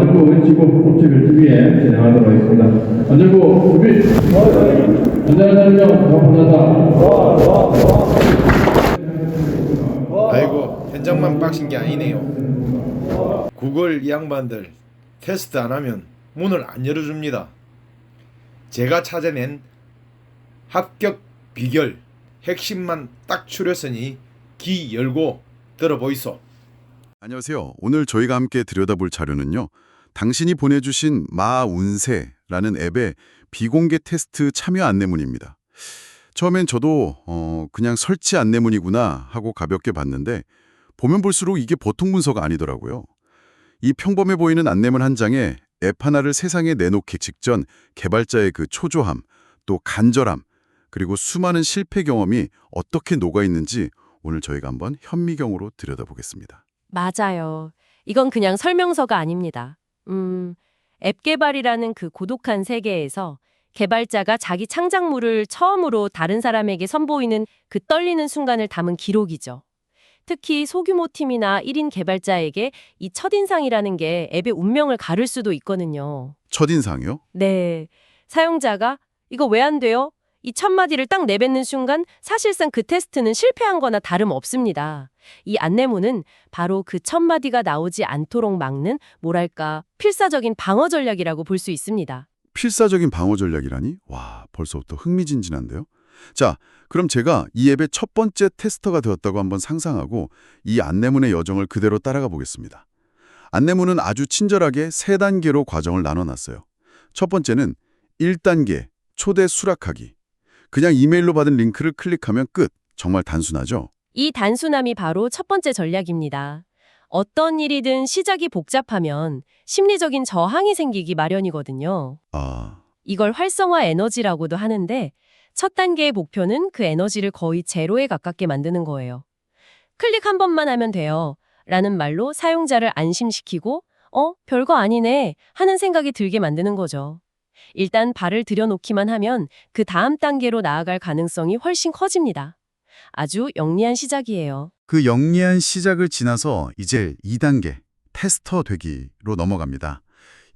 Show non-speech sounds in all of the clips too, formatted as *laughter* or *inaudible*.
안전구 외치고 법칙을 준비해 진행하도록 하겠습니다. 안전구 준비. 안전하자면 감사합니다. 아이고 현장만 빡신 게 아니네요. 구글 이 양반들 테스트 안 하면 문을 안 열어줍니다. 제가 찾아낸 합격 비결 핵심만 딱 추렸으니 귀 열고 들어보이소. 안녕하세요. 오늘 저희가 함께 들여다볼 자료는요. 당신이 보내주신 마운세라는 앱의 비공개 테스트 참여 안내문입니다. 처음엔 저도 어, 그냥 설치 안내문이구나 하고 가볍게 봤는데 보면 볼수록 이게 보통 문서가 아니더라고요. 이 평범해 보이는 안내문 한 장에 앱 하나를 세상에 내놓기 직전 개발자의 그 초조함, 또 간절함, 그리고 수많은 실패 경험이 어떻게 녹아있는지 오늘 저희가 한번 현미경으로 들여다보겠습니다. 맞아요. 이건 그냥 설명서가 아닙니다. 음, 앱 개발이라는 그 고독한 세계에서 개발자가 자기 창작물을 처음으로 다른 사람에게 선보이는 그 떨리는 순간을 담은 기록이죠. 특히 소규모 팀이나 1인 개발자에게 이 첫인상이라는 게 앱의 운명을 가를 수도 있거든요. 첫인상이요? 네. 사용자가 이거 왜 안 돼요? 이 첫 마디를 딱 내뱉는 순간 사실상 그 테스트는 실패한 거나 다름없습니다. 이 안내문은 바로 그 첫 마디가 나오지 않도록 막는 뭐랄까 필사적인 방어 전략이라고 볼 수 있습니다. 필사적인 방어 전략이라니? 와, 벌써부터 흥미진진한데요? 자, 그럼 제가 이 앱의 첫 번째 테스터가 되었다고 한번 상상하고 이 안내문의 여정을 그대로 따라가 보겠습니다. 안내문은 아주 친절하게 세 단계로 과정을 나눠놨어요. 첫 번째는 1단계, 초대 수락하기. 그냥 이메일로 받은 링크를 클릭하면 끝. 정말 단순하죠? 이 단순함이 바로 첫 번째 전략입니다. 어떤 일이든 시작이 복잡하면 심리적인 저항이 생기기 마련이거든요. 아, 이걸 활성화 에너지라고도 하는데 첫 단계의 목표는 그 에너지를 거의 제로에 가깝게 만드는 거예요. 클릭 한 번만 하면 돼요. 라는 말로 사용자를 안심시키고 어? 별거 아니네 하는 생각이 들게 만드는 거죠. 일단 발을 들여놓기만 하면 그 다음 단계로 나아갈 가능성이 훨씬 커집니다. 아주 영리한 시작이에요. 그 영리한 시작을 지나서 이제 2단계, 테스터 되기로 넘어갑니다.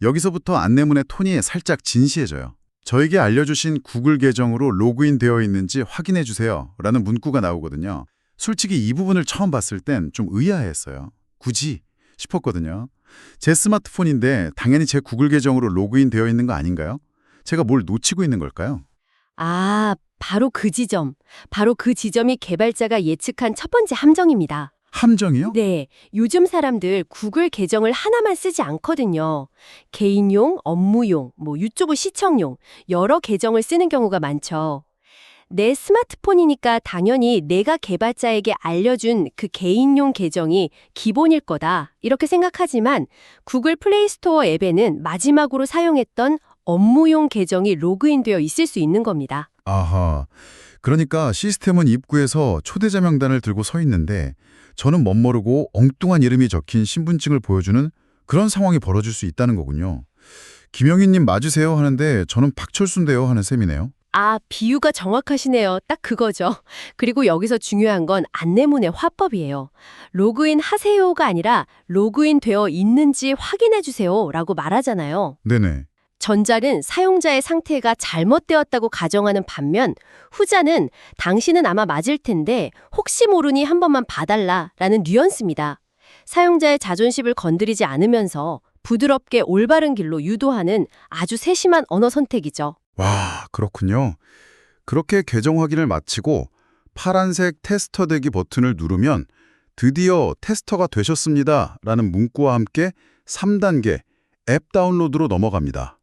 여기서부터 안내문의 톤이 살짝 진시해져요. 저에게 알려주신 구글 계정으로 로그인 되어 있는지 확인해 주세요. 라는 문구가 나오거든요. 솔직히 이 부분을 처음 봤을 땐 좀 의아했어요. 굳이 싶었거든요. 제 스마트폰인데 당연히 제 구글 계정으로 로그인 되어 있는 거 아닌가요? 제가 뭘 놓치고 있는 걸까요? 아, 바로 그 지점. 바로 그 지점이 개발자가 예측한 첫 번째 함정입니다. 함정이요? 네, 요즘 사람들 구글 계정을 하나만 쓰지 않거든요. 개인용, 업무용, 뭐 유튜브 시청용 여러 계정을 쓰는 경우가 많죠. 내 스마트폰이니까 당연히 내가 개발자에게 알려준 그 개인용 계정이 기본일 거다. 이렇게 생각하지만 구글 플레이 스토어 앱에는 마지막으로 사용했던 업무용 계정이 로그인되어 있을 수 있는 겁니다. 아하. 그러니까 시스템은 입구에서 초대자 명단을 들고 서 있는데 저는 멋모르고 엉뚱한 이름이 적힌 신분증을 보여주는 그런 상황이 벌어질 수 있다는 거군요. 김영희님 맞으세요 하는데 저는 박철순데요 하는 셈이네요. 아, 비유가 정확하시네요. 딱 그거죠. 그리고 여기서 중요한 건 안내문의 화법이에요. 로그인 하세요가 아니라 로그인 되어 있는지 확인해 주세요 라고 말하잖아요. 네네. 전자는 사용자의 상태가 잘못되었다고 가정하는 반면 후자는 당신은 아마 맞을 텐데 혹시 모르니 한 번만 봐달라 라는 뉘앙스입니다. 사용자의 자존심을 건드리지 않으면서 부드럽게 올바른 길로 유도하는 아주 세심한 언어 선택이죠. 와, 그렇군요. 그렇게 계정 확인을 마치고 파란색 테스터 되기 버튼을 누르면 드디어 테스터가 되셨습니다. 라는 문구와 함께 3단계 앱 다운로드로 넘어갑니다.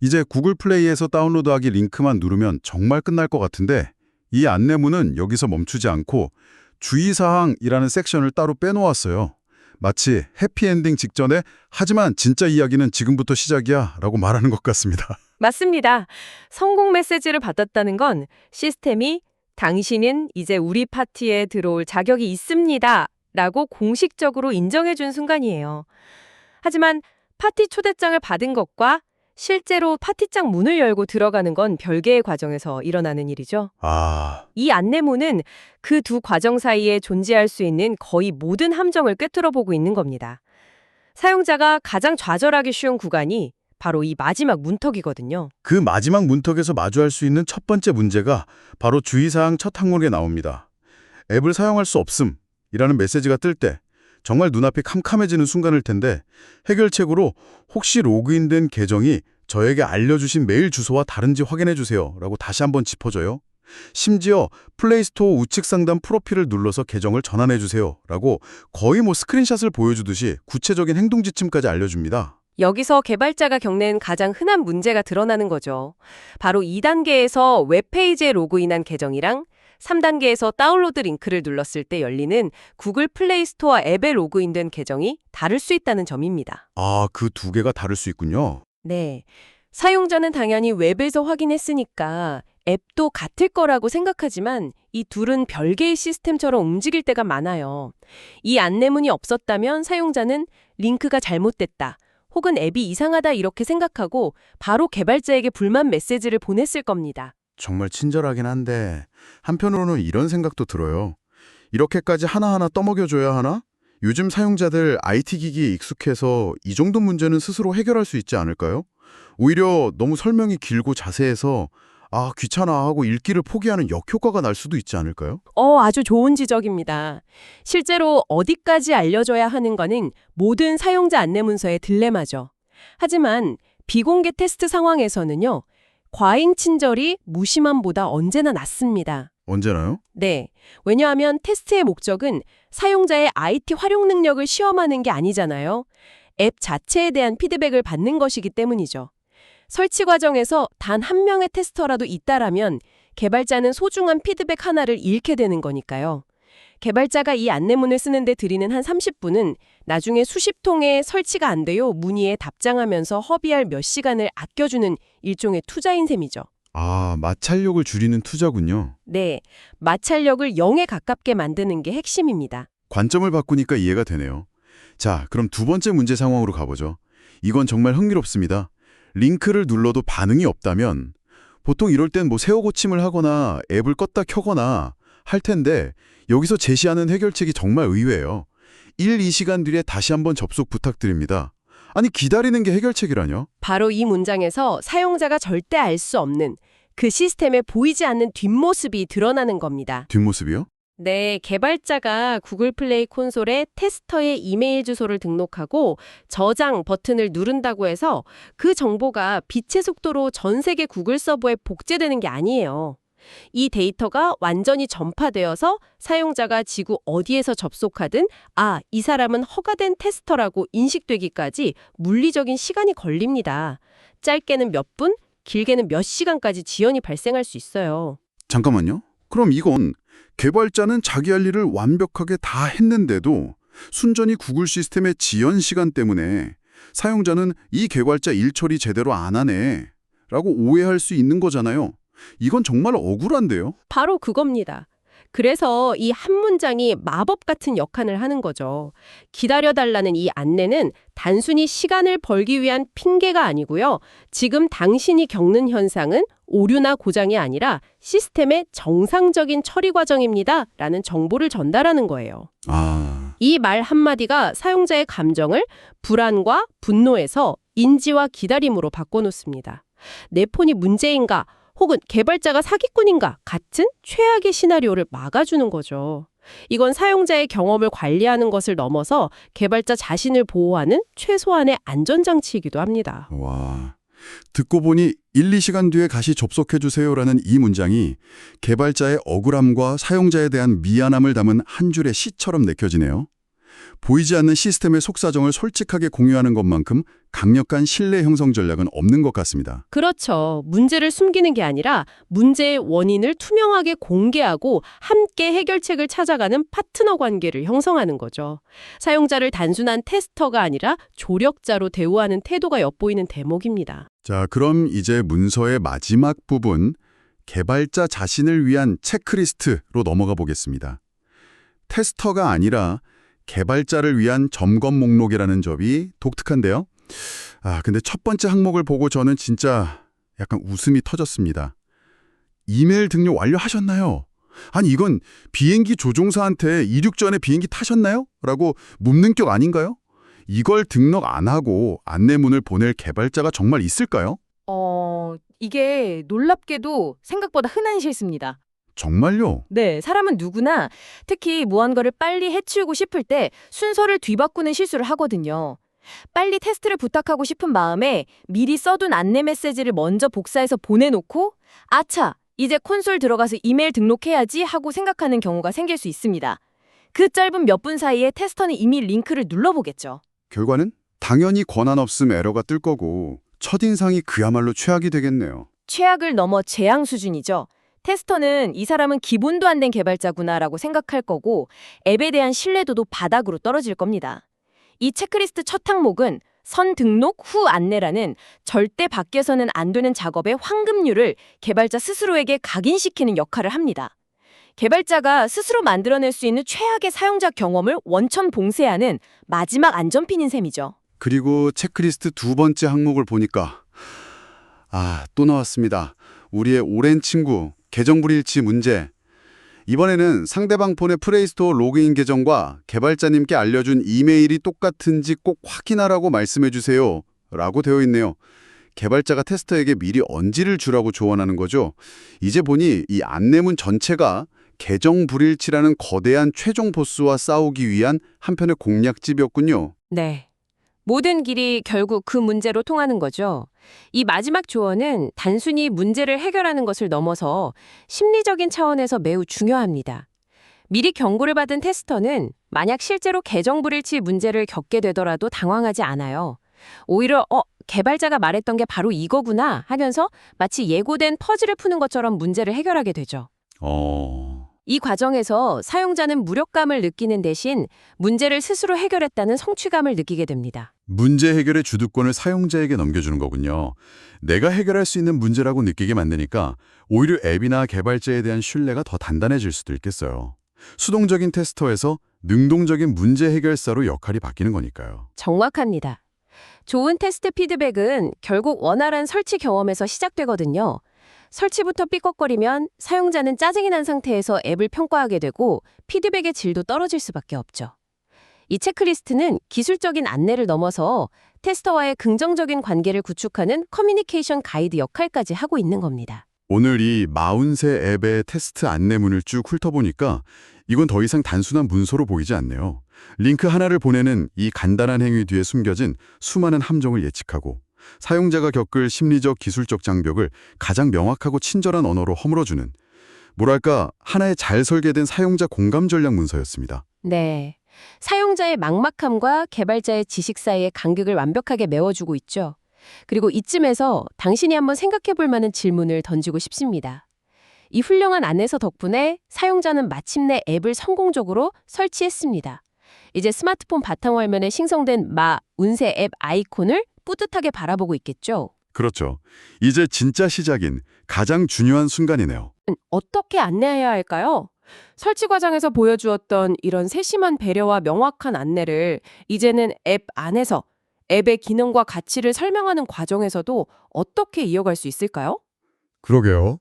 이제 구글 플레이에서 다운로드하기 링크만 누르면 정말 끝날 것 같은데 이 안내문은 여기서 멈추지 않고 주의사항이라는 섹션을 따로 빼놓았어요. 마치 해피엔딩 직전에 하지만 진짜 이야기는 지금부터 시작이야 라고 말하는 것 같습니다. *laughs* 맞습니다. 성공 메시지를 받았다는 건 시스템이 당신은 이제 우리 파티에 들어올 자격이 있습니다. 라고 공식적으로 인정해 준 순간이에요. 하지만 파티 초대장을 받은 것과 실제로 파티장 문을 열고 들어가는 건 별개의 과정에서 일어나는 일이죠. 아... 이 안내문은 그 두 과정 사이에 존재할 수 있는 거의 모든 함정을 꿰뚫어 보고 있는 겁니다. 사용자가 가장 좌절하기 쉬운 구간이 바로 이 마지막 문턱이거든요. 그 마지막 문턱에서 마주할 수 있는 첫 번째 문제가 바로 주의사항 첫 항목에 나옵니다. 앱을 사용할 수 없음 이라는 메시지가 뜰 때 정말 눈앞이 캄캄해지는 순간일 텐데 해결책으로 혹시 로그인된 계정이 저에게 알려주신 메일 주소와 다른지 확인해 주세요 라고 다시 한번 짚어줘요. 심지어 플레이스토어 우측 상단 프로필을 눌러서 계정을 전환해 주세요 라고 거의 뭐 스크린샷을 보여주듯이 구체적인 행동 지침까지 알려줍니다. 여기서 개발자가 겪는 가장 흔한 문제가 드러나는 거죠. 바로 2단계에서 웹페이지에 로그인한 계정이랑 3단계에서 다운로드 링크를 눌렀을 때 열리는 구글 플레이 스토어 앱에 로그인된 계정이 다를 수 있다는 점입니다. 아, 그 두 개가 다를 수 있군요. 네. 사용자는 당연히 웹에서 확인했으니까 앱도 같을 거라고 생각하지만 이 둘은 별개의 시스템처럼 움직일 때가 많아요. 이 안내문이 없었다면 사용자는 링크가 잘못됐다. 혹은 앱이 이상하다 이렇게 생각하고 바로 개발자에게 불만 메시지를 보냈을 겁니다. 정말 친절하긴 한데 한편으로는 이런 생각도 들어요. 이렇게까지 하나하나 떠먹여줘야 하나? 요즘 사용자들 IT 기기에 익숙해서 이 정도 문제는 스스로 해결할 수 있지 않을까요? 오히려 너무 설명이 길고 자세해서 아 귀찮아 하고 읽기를 포기하는 역효과가 날 수도 있지 않을까요? 어, 아주 좋은 지적입니다. 실제로 어디까지 알려줘야 하는 거는 모든 사용자 안내문서의 딜레마죠. 하지만 비공개 테스트 상황에서는요, 과잉 친절이 무심함보다 언제나 낫습니다. 언제나요? 네. 왜냐하면 테스트의 목적은 사용자의 IT 활용 능력을 시험하는 게 아니잖아요. 앱 자체에 대한 피드백을 받는 것이기 때문이죠. 설치 과정에서 단 한 명의 테스터라도 있다라면 개발자는 소중한 피드백 하나를 잃게 되는 거니까요. 개발자가 이 안내문을 쓰는데 들이는 한 30분은 나중에 수십 통의 설치가 안 돼요 문의에 답장하면서 허비할 몇 시간을 아껴주는 일종의 투자인 셈이죠. 아 마찰력을 줄이는 투자군요. 네, 마찰력을 0에 가깝게 만드는 게 핵심입니다. 관점을 바꾸니까 이해가 되네요. 자, 그럼 두 번째 문제 상황으로 가보죠. 이건 정말 흥미롭습니다. 링크를 눌러도 반응이 없다면 보통 이럴 땐뭐 세워 고침을 하거나 앱을 껐다 켜거나 할 텐데 여기서 제시하는 해결책이 정말 의외예요. 1, 2시간 뒤에 다시 한번 접속 부탁드립니다. 아니 기다리는 게 해결책이라뇨? 바로 이 문장에서 사용자가 절대 알 수 없는 그 시스템에 보이지 않는 뒷모습이 드러나는 겁니다. 뒷모습이요? 네, 개발자가 구글 플레이 콘솔에 테스터의 이메일 주소를 등록하고 저장 버튼을 누른다고 해서 그 정보가 빛의 속도로 전 세계 구글 서버에 복제되는 게 아니에요. 이 데이터가 완전히 전파되어서 사용자가 지구 어디에서 접속하든 아, 이 사람은 허가된 테스터라고 인식되기까지 물리적인 시간이 걸립니다. 짧게는 몇 분, 길게는 몇 시간까지 지연이 발생할 수 있어요. 잠깐만요. 그럼 이건 개발자는 자기 할 일을 완벽하게 다 했는데도 순전히 구글 시스템의 지연 시간 때문에 사용자는 이 개발자 일 처리 제대로 안 하네 라고 오해할 수 있는 거잖아요. 이건 정말 억울한데요. 바로 그겁니다. 그래서 이 한 문장이 마법 같은 역할을 하는 거죠. 기다려달라는 이 안내는 단순히 시간을 벌기 위한 핑계가 아니고요. 지금 당신이 겪는 현상은 오류나 고장이 아니라 시스템의 정상적인 처리 과정입니다. 라는 정보를 전달하는 거예요. 아, 이 말 한마디가 사용자의 감정을 불안과 분노에서 인지와 기다림으로 바꿔놓습니다. 내 폰이 문제인가 혹은 개발자가 사기꾼인가 같은 최악의 시나리오를 막아주는 거죠. 이건 사용자의 경험을 관리하는 것을 넘어서 개발자 자신을 보호하는 최소한의 안전장치이기도 합니다. 와. 듣고 보니 1, 2시간 뒤에 다시 접속해주세요라는 이 문장이 개발자의 억울함과 사용자에 대한 미안함을 담은 한 줄의 시처럼 내켜지네요. 보이지 않는 시스템의 속사정을 솔직하게 공유하는 것만큼 강력한 신뢰 형성 전략은 없는 것 같습니다. 그렇죠. 문제를 숨기는 게 아니라 문제의 원인을 투명하게 공개하고 함께 해결책을 찾아가는 파트너 관계를 형성하는 거죠. 사용자를 단순한 테스터가 아니라 조력자로 대우하는 태도가 엿보이는 대목입니다. 자, 그럼 이제 문서의 마지막 부분, 개발자 자신을 위한 체크리스트로 넘어가 보겠습니다. 테스터가 아니라 개발자를 위한 점검 목록이라는 점이 독특한데요. 아, 근데 첫 번째 항목을 보고 저는 진짜 약간 웃음이 터졌습니다. 이메일 등록 완료하셨나요? 아니, 이건 비행기 조종사한테 이륙 전에 비행기 타셨나요? 라고 묻는 격 아닌가요? 이걸 등록 안 하고 안내문을 보낼 개발자가 정말 있을까요? 어, 이게 놀랍게도 생각보다 흔한 실수입니다. 정말요? 네, 사람은 누구나 특히 무언가를 빨리 해치우고 싶을 때 순서를 뒤바꾸는 실수를 하거든요. 빨리 테스트를 부탁하고 싶은 마음에 미리 써둔 안내 메시지를 먼저 복사해서 보내놓고 아차, 이제 콘솔 들어가서 이메일 등록해야지 하고 생각하는 경우가 생길 수 있습니다. 그 짧은 몇 분 사이에 테스터는 이미 링크를 눌러보겠죠. 결과는 당연히 권한 없음 에러가 뜰 거고 첫인상이 그야말로 최악이 되겠네요. 최악을 넘어 재앙 수준이죠. 테스터는 이 사람은 기본도 안 된 개발자구나라고 생각할 거고 앱에 대한 신뢰도도 바닥으로 떨어질 겁니다. 이 체크리스트 첫 항목은 선 등록 후 안내라는 절대 밖에서는 안 되는 작업의 황금률을 개발자 스스로에게 각인시키는 역할을 합니다. 개발자가 스스로 만들어낼 수 있는 최악의 사용자 경험을 원천 봉쇄하는 마지막 안전핀인 셈이죠. 그리고 체크리스트 두 번째 항목을 보니까 아, 또 나왔습니다. 우리의 오랜 친구 계정 불일치 문제. 이번에는 상대방 폰의 플레이스토어 로그인 계정과 개발자님께 알려준 이메일이 똑같은지 꼭 확인하라고 말씀해 주세요. 라고 되어 있네요. 개발자가 테스터에게 미리 언지를 주라고 조언하는 거죠. 이제 보니 이 안내문 전체가 계정 불일치라는 거대한 최종 보스와 싸우기 위한 한편의 공략집이었군요. 네. 모든 길이 결국 그 문제로 통하는 거죠. 이 마지막 조언은 단순히 문제를 해결하는 것을 넘어서 심리적인 차원에서 매우 중요합니다. 미리 경고를 받은 테스터는 만약 실제로 계정 불일치 문제를 겪게 되더라도 당황하지 않아요. 오히려 어, 개발자가 말했던 게 바로 이거구나 하면서 마치 예고된 퍼즐을 푸는 것처럼 문제를 해결하게 되죠. 어... 이 과정에서 사용자는 무력감을 느끼는 대신 문제를 스스로 해결했다는 성취감을 느끼게 됩니다. 문제 해결의 주도권을 사용자에게 넘겨주는 거군요. 내가 해결할 수 있는 문제라고 느끼게 만드니까 오히려 앱이나 개발자에 대한 신뢰가 더 단단해질 수도 있겠어요. 수동적인 테스터에서 능동적인 문제 해결사로 역할이 바뀌는 거니까요. 정확합니다. 좋은 테스트 피드백은 결국 원활한 설치 경험에서 시작되거든요. 설치부터 삐걱거리면 사용자는 짜증이 난 상태에서 앱을 평가하게 되고 피드백의 질도 떨어질 수밖에 없죠. 이 체크리스트는 기술적인 안내를 넘어서 테스터와의 긍정적인 관계를 구축하는 커뮤니케이션 가이드 역할까지 하고 있는 겁니다. 오늘 이 마운세 앱의 테스트 안내문을 쭉 훑어보니까 이건 더 이상 단순한 문서로 보이지 않네요. 링크 하나를 보내는 이 간단한 행위 뒤에 숨겨진 수많은 함정을 예측하고 사용자가 겪을 심리적 기술적 장벽을 가장 명확하고 친절한 언어로 허물어주는 뭐랄까 하나의 잘 설계된 사용자 공감 전략 문서였습니다. 네. 사용자의 막막함과 개발자의 지식 사이의 간극을 완벽하게 메워주고 있죠. 그리고 이쯤에서 당신이 한번 생각해 볼 만한 질문을 던지고 싶습니다. 이 훌륭한 안내서 덕분에 사용자는 마침내 앱을 성공적으로 설치했습니다. 이제 스마트폰 바탕화면에 생성된 마 운세 앱 아이콘을 뿌듯하게 바라보고 있겠죠. 그렇죠. 이제 진짜 시작인 가장 중요한 순간이네요. 음, 어떻게 안내해야 할까요? 설치 과정에서 보여주었던 이런 세심한 배려와 명확한 안내를 이제는 앱 안에서 앱의 기능과 가치를 설명하는 과정에서도 어떻게 이어갈 수 있을까요? 그러게요.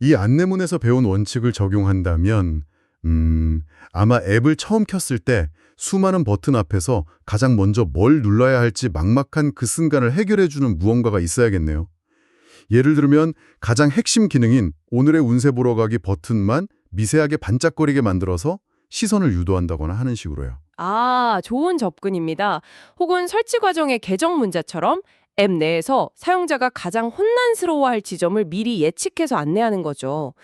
이 안내문에서 배운 원칙을 적용한다면 음, 아마 앱을 처음 켰을 때 수많은 버튼 앞에서 가장 먼저 뭘 눌러야 할지 막막한 그 순간을 해결해주는 무언가가 있어야겠네요. 예를 들면 가장 핵심 기능인 오늘의 운세 보러 가기 버튼만 미세하게 반짝거리게 만들어서 시선을 유도한다거나 하는 식으로요. 아, 좋은 접근입니다. 혹은 설치 과정의 계정 문제처럼 앱 내에서 사용자가 가장 혼란스러워할 지점을 미리 예측해서 안내하는 거죠.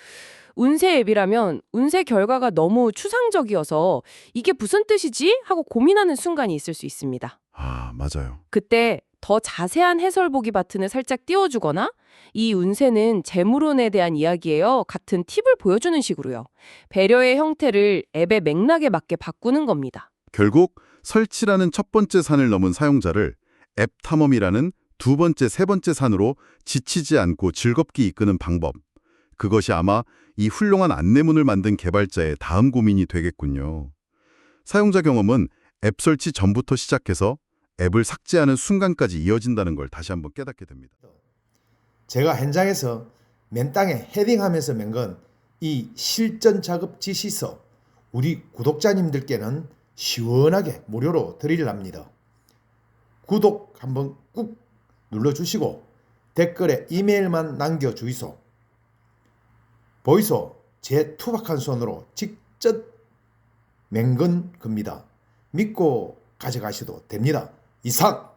운세 앱이라면 운세 결과가 너무 추상적이어서 이게 무슨 뜻이지? 하고 고민하는 순간이 있을 수 있습니다. 아, 맞아요. 그때 더 자세한 해설 보기 버튼을 살짝 띄워주거나 이 운세는 재물운에 대한 이야기예요. 같은 팁을 보여주는 식으로요. 배려의 형태를 앱의 맥락에 맞게 바꾸는 겁니다. 결국 설치라는 첫 번째 산을 넘은 사용자를 앱 탐험이라는 두 번째, 세 번째 산으로 지치지 않고 즐겁게 이끄는 방법. 그것이 아마 이 훌륭한 안내문을 만든 개발자의 다음 고민이 되겠군요. 사용자 경험은 앱 설치 전부터 시작해서 앱을 삭제하는 순간까지 이어진다는 걸 다시 한번 깨닫게 됩니다. 제가 현장에서 맨 땅에 헤딩하면서 맨 건 이 실전 작업 지시서 우리 구독자님들께는 시원하게 무료로 드리랍니다. 구독 한번 꾹 눌러주시고 댓글에 이메일만 남겨주이소. 보이소 제 투박한 손으로 직접 맹근 겁니다. 믿고 가져가셔도 됩니다. 이상